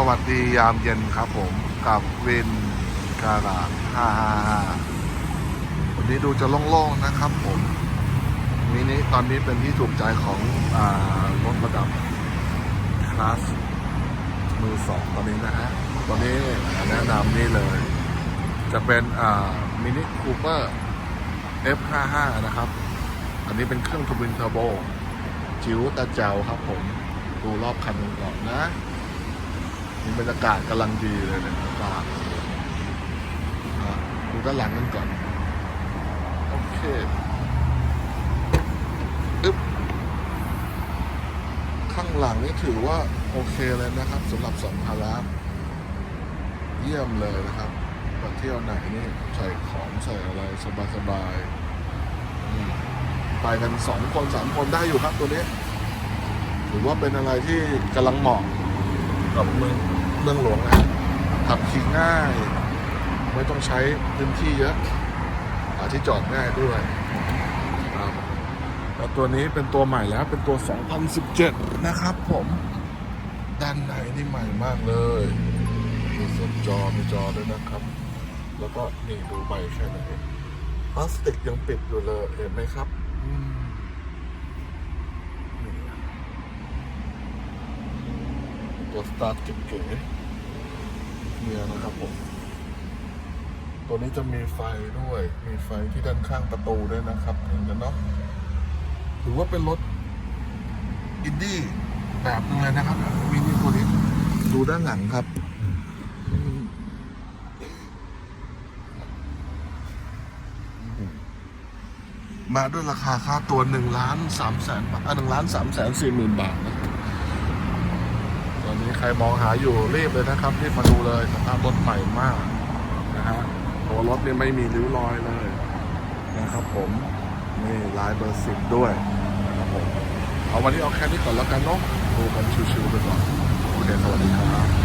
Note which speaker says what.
Speaker 1: สวัสดียามเย็นครับผมกับวินการา555วันนี้ดูจะโล่งๆนะครับผมมินิตอนนี้เป็นที่ถูกใจของอรถระดับคลาสมือสองตอนนี้นะฮะตอนนี้แนะนำนี่เลย จะเป็นมินิคูเปอร์ F55 นะครับ อันนี้เป็นเครื่องทวินเทอร์โบจิ๋วแต่แจ๋วครับผม ดูรอบคันก่อนนะ บรรยากาศกำลังดีเลยเนี่ยอากาศอะดูด้านหลังกันก่อน โอเคอึ๊บข้างหลังนี่ถือว่าโอเคเลยนะครับสำหรับสัมภาระเยี่ยมเลยนะครับมาเที่ยวไหนนี่ใส่ของใส่อะไรสบายๆไปกันสองคนสามคนได้อยู่ครับตัวนี้ถือว่าเป็นอะไรที่กำลังเหมาะกับเมือง เมืองหลวงนะขับขี่ง่าย ไม่ต้องใช้พื้นที่เยอะหาที่จอดง่ายด้วยครับแล้วตัวนี้เป็นตัวใหม่แล้วเป็นตัว 2017 นะครับผมด้านในนี่ใหม่มากเลยมีส่วนจอมีจอด้วยนะครับ แล้วก็นี่ดูใบแค่ไหนพลาสติกยังปิดอยู่เลยเห็นไหมครับตัวสตาร์ทเก๋ๆ เนียนะครับผม ตัวนี้จะมีไฟด้วย มีไฟที่ด้านข้างประตูด้วยนะครับ เห็นกันเนาะ ถือว่าเป็นรถอินดี้แบบนึงเลยนะครับมินิตัวนี้ดูด้านหลังครับ มาด้วยราคาค่าตัวหนึ่งล้านสามแสนบาทหนึ่งล้านสามแสนสี่หมื่นบาทนะ ใครมองหาอยู่รีบเลยนะครับรีบมาดูเลยสภาพรถใหม่มากนะฮะตัวรถเนี่ยไม่มีริ้วรอยเลยนะครับผมนี่ลายเบอร์สิบด้วยนะครับผมเอาวันนี้เอาแค่นี้ก่อนแล้วกันเนาะดูกันชิวๆไปก่อนโอเคสวัสดีครับ